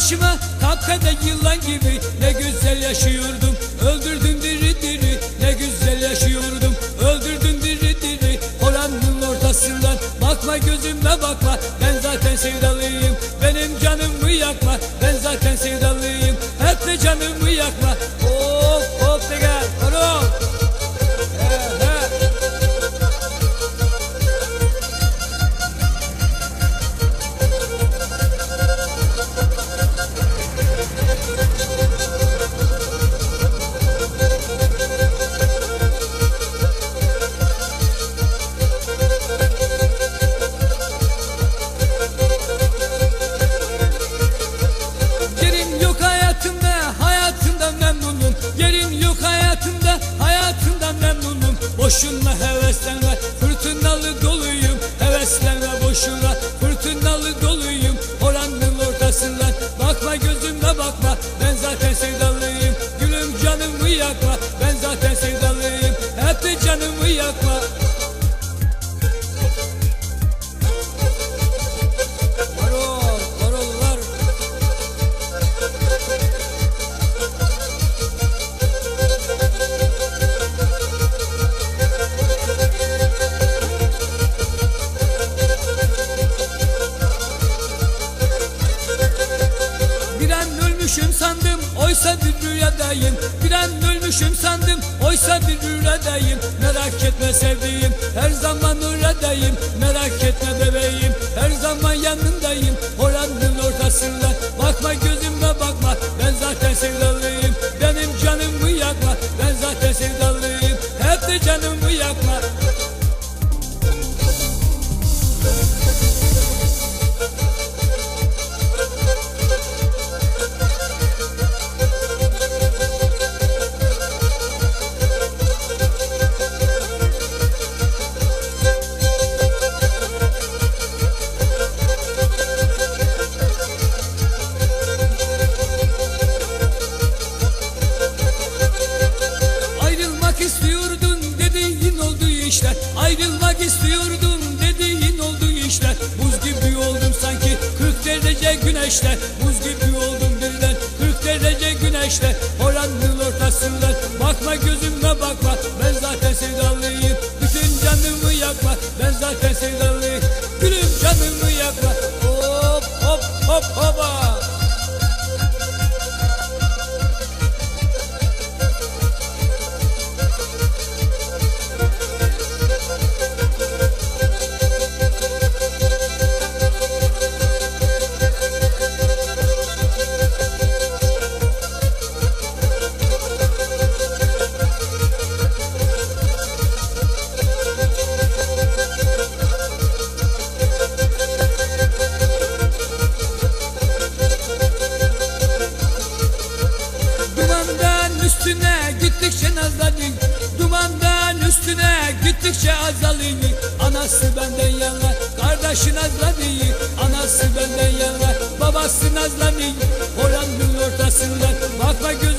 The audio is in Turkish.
başıma Kapkada yılan gibi ne güzel yaşıyordum. Öldürdün diri diri ne güzel yaşıyordum. Öldürdün diri diri oranın ortasından. Bakma gözüme bakma ben zaten sevdalıyım. Benim canımı yakma ben zaten sevdalıyım. Hep de canımı yakma. Hop hop de gel Boşuna heveslenme, fırtınalı doluyum. Heveslenme boşuna, fırtınalı doluyum. Oranın ortasından, bakma gözüme bakma. Ben zaten sevdalıyım, gülüm canımı yakma. Ben zaten sevdalıyım, hep de canımı yakma ölmüşüm sandım oysa bir rüyadayım. Bir an ölmüşüm sandım oysa bir rüyadayım. Merak etme sevdiğim her zaman oradayım. Merak etme bebeğim her zaman yanındayım. Oranın ortasında bakma gözüme bakma. Ben zaten sevdalıyım benim canımı yakma. Ben zaten sevdalıyım hep de canımı yakma güneşte Buz gibi oldum birden. 40 derece güneşte Oranın ortasından. Bakma gözüme bakma Ben zaten sevdalıyım. Bütün canımı yakma Ben zaten sevdalıyım. Gülüm canımı yakma. Hop hop hop hopa üstüne gittikçe azalıyor. Anası benden yana kardeşi nazlanıyor Anası benden yana babası nazlanıyor Hollanda'nın ortasından bakma gö-